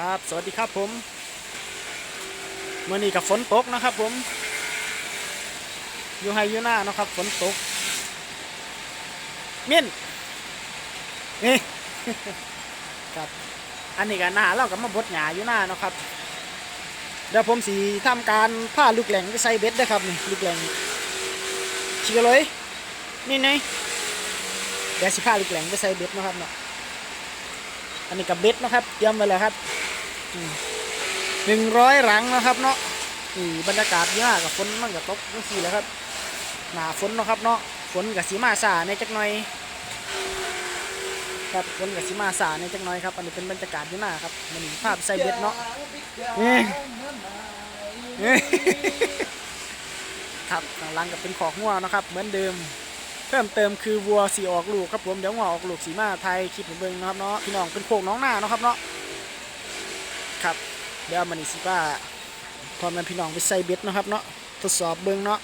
ครับสวัสดีครับผมเมื่อนี้กับฝนตกนะครับผมอยู่ไฮอยู่หน้านะครับฝนตกเมียนนี่ครับอันนี้ก็หน้าเรากับมาบดหยาอยู่หน้านะครับ เดี๋ยวผมสีทำการผ้าลูกแหลงไปใส่เบ็ดด้วยครับนี่ลูกแหลงชิกเลยนี่ไงเดี๋ยวสิผ้าลูกแหลงไปใส่เบ็ดนะครับเนาะอันนี้กับเบ็ดนะครับเตรียมไว้แล้วครับ หนึ่งร้อยหลังนะครับเนาะนี่บรรยากาศเยอะกับฝนมันกับตกนี่สิแหล้วครับ หนาฝนเนาะครับเนาะฝนกับสีมาสาในจักหน่อยครับฝนกับสีมาสาในจักหน่อยครับอันนี้เป็นบรรยากาศอยู่หน้าครับมันภาพใส่เบ็ดเนาะนี่นี่ครับข้างหลังกับเป็นขอกงัวเนาะครับ เหมือนเดิม เพิ่มเติมคือวัวสีออกลูกครับผมเดี๋ยวงัวออกลูกสีมาไทยคลิปให้เบิ่งนะครับเนาะพี่น้องเป็นโคกน้องหน้าเนาะครับเนาะ ครับเดี๋ยวมันนี่สิว่าพร้อมกันพี่น้องไปใส่เบ็ดนะครับเนาะทดสอบเบิ่งเนาะ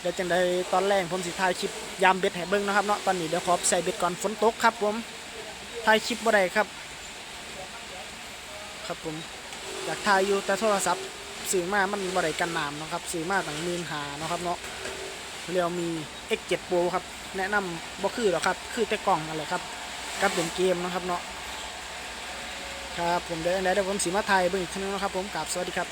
เดี๋ยวจังใดตอนแรกผมสิถ่ายคลิปยามเบ็ดให้เบิ่งนะครับเนาะตอนนี้เดี๋ยวขอใส่เบ็ดก่อนฝนตกครับผมถ่ายคลิปบ่ได้ครับ ครับผมอยากถ่ายอยู่แต่โทรศัพท์ซื้อมามันบ่ได้กันน้ำนะครับซื้อมาตั้งมืนหานะครับเนาะเรียวมี X7 Pro ครับ แนะนำบ่คือหรอครับ คือแต่กล่องอะไรครับกับเล่นเกมนะครับเนาะ ครับผมเดี๋ยวอันใดเดี๋ยวผมสีมาไทยเบิ่งอีกทีนึงนะครับผมกราบสวัสดีครับ